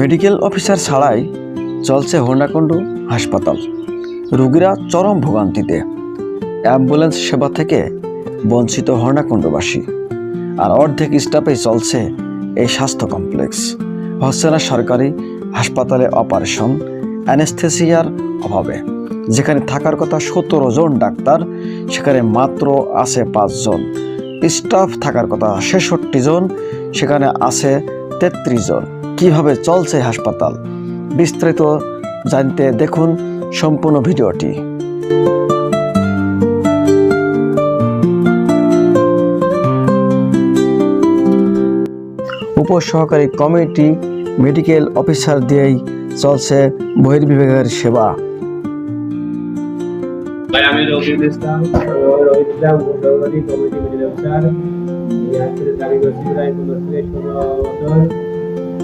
Medical officer ছাড়াই চলছে হন্ডাকুণ্ড হাসপাতাল। রুগীরা চরম ভোগান্তিতে। অ্যাম্বুলেন্স সেবা থেকে বঞ্চিত হর্ণাকুণ্ডবাসী আর অর্ধেক স্টাফেই চলছে এই স্বাস্থ্য কমপ্লেক্স। হচ্ছে না সরকারি হাসপাতালে অপারেশন, অ্যানেস্থেসিয়ার অভাবে। যেখানে থাকার কথা সতেরো জন ডাক্তার, সেখানে মাত্র আছে পাঁচজন স্টাফ থাকার কথা ছেষট্টি জন, সেখানে আছে তেত্রিশ জন। কীভাবে চলছে হাসপাতাল, বিস্তারিত জানতে দেখুন সম্পূর্ণ ভিডিওটি। উপসহকারী কমিটি মেডিকেল অফিসার দিয়েই চলছে বহির্বিভাগের সেবা। আমি Rabiul Islam Rabiul Islam committee medical officer. হাসপাতালে করছি, প্রায় পনেরো থেকে ষোলো বছর।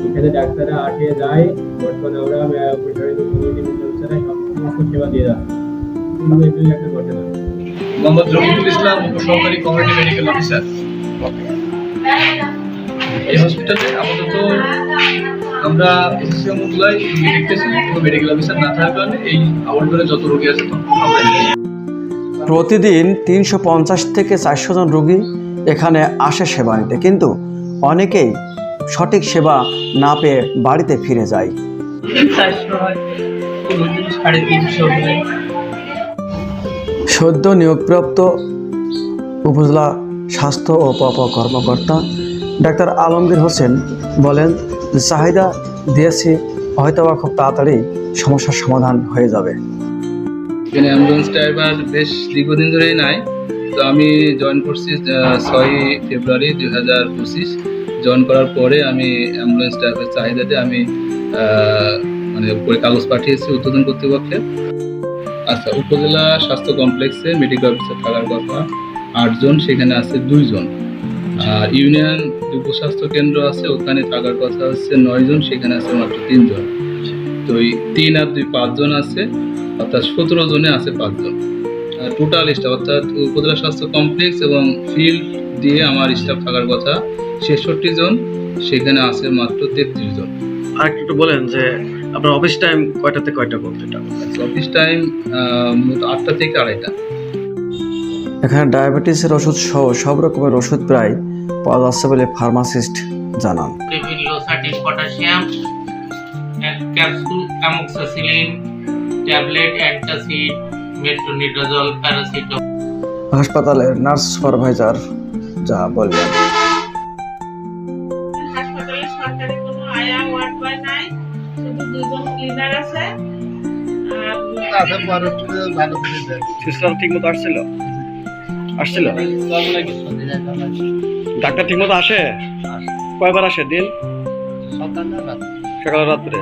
এখানে ডাক্তাররা আসে যায় বর্তমানে আমরা প্রশাসনিক সমস্ত সেবা দিয়ে যাচ্ছি। কিন্তু এগুলি একটা ঘটনা। মোহাম্মদ রফিকুল ইসলাম উপসহকারী কমিউনিটি মেডিকেল অফিসার। এই হসপিটালে আপাতত আমরা এসএসসি মূল্যায় দেখতেছি কোনো মেডিকেল অফিসার না থাকার কারণে এই আউটডোরে যত রোগী আছে। প্রতিদিন তিনশো পঞ্চাশ থেকে চারশো জন রোগী এখানে আসে সেবা নিতে। কিন্তু অনেকেই সঠিক সেবা না পেয়ে বাড়িতে ফিরে যায়। সদ্য নিয়োগপ্রাপ্ত উপজেলা স্বাস্থ্য ও পপ কর্মকর্তা ডাক্তার আলমগীর হোসেন বলেন চাহিদা দিয়েছি হয়তোবা খুব তাড়াতাড়ি সমস্যার সমাধান হয়ে যাবে। এখানে অ্যাম্বুলেন্স ড্রাইভার বেশ দীর্ঘদিন ধরেই নাই। তো আমি জয়েন করছি ছয় ফেব্রুয়ারি দুই হাজার পঁচিশ। জয়েন করার পরে আমি অ্যাম্বুলেন্স ড্রাইভার চাহিদাতে আমি মানে কাগজ পাঠিয়েছি উদ্বোধন কর্তৃপক্ষে। আচ্ছা উপজেলা স্বাস্থ্য কমপ্লেক্সে মেডিকেল অফিসার থাকার কথা, আটজন, সেখানে আছে দুইজন। আর ইউনিয়ন উপস্বাস্থ্য কেন্দ্র আছে, ওখানে থাকার কথা হচ্ছে নয়জন, সেখানে আছে মাত্র তিনজন। তো এই তিন আর দুই পাঁচজন আছে, অর্থাৎ সতেরো জনে আছে পাঁচজন। টোটাল স্টাফ অর্থাৎ উপজেলা স্বাস্থ্য কমপ্লেক্স এবং ফিল্ড দিয়ে আমার স্টাফ থাকার কথা ছেষট্টি জন সেখানে আছে মাত্র তেত্রিশ জন। আর একটু বলেন যে আপনার অফিস টাইম কয়টা থেকে কয়টা বলতে অফিস টাইম আটটা থেকে আড়াইটা। এখানে ডায়াবেটিসের ওষুধ সহ সব রকমের ওষুধ প্রায় পাওয়া যাচ্ছে বলে ফার্মাসিস্ট জানান। Potassium capsule amoxicillin tablet antacid metronidazole paracetamol. হাসপাতালের নার্স সুপারভাইজার যা বললেন ওয়ার্ড নাই শুধু দুজন ক্লিনার আছে। সিস্টার ঠিক মতো আসছিল? আসছিল? ডাক্তার ঠিক মতো আসে? কয়বার আসে? দিন? সকাল রাত্রে।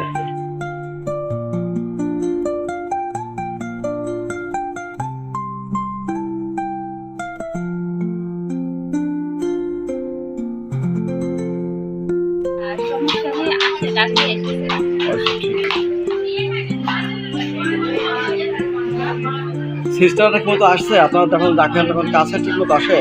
সিস্টার ঠিক মতো আসছে আপনার তখন ডাক্তার তখন কাছে ঠিক মতো আসে।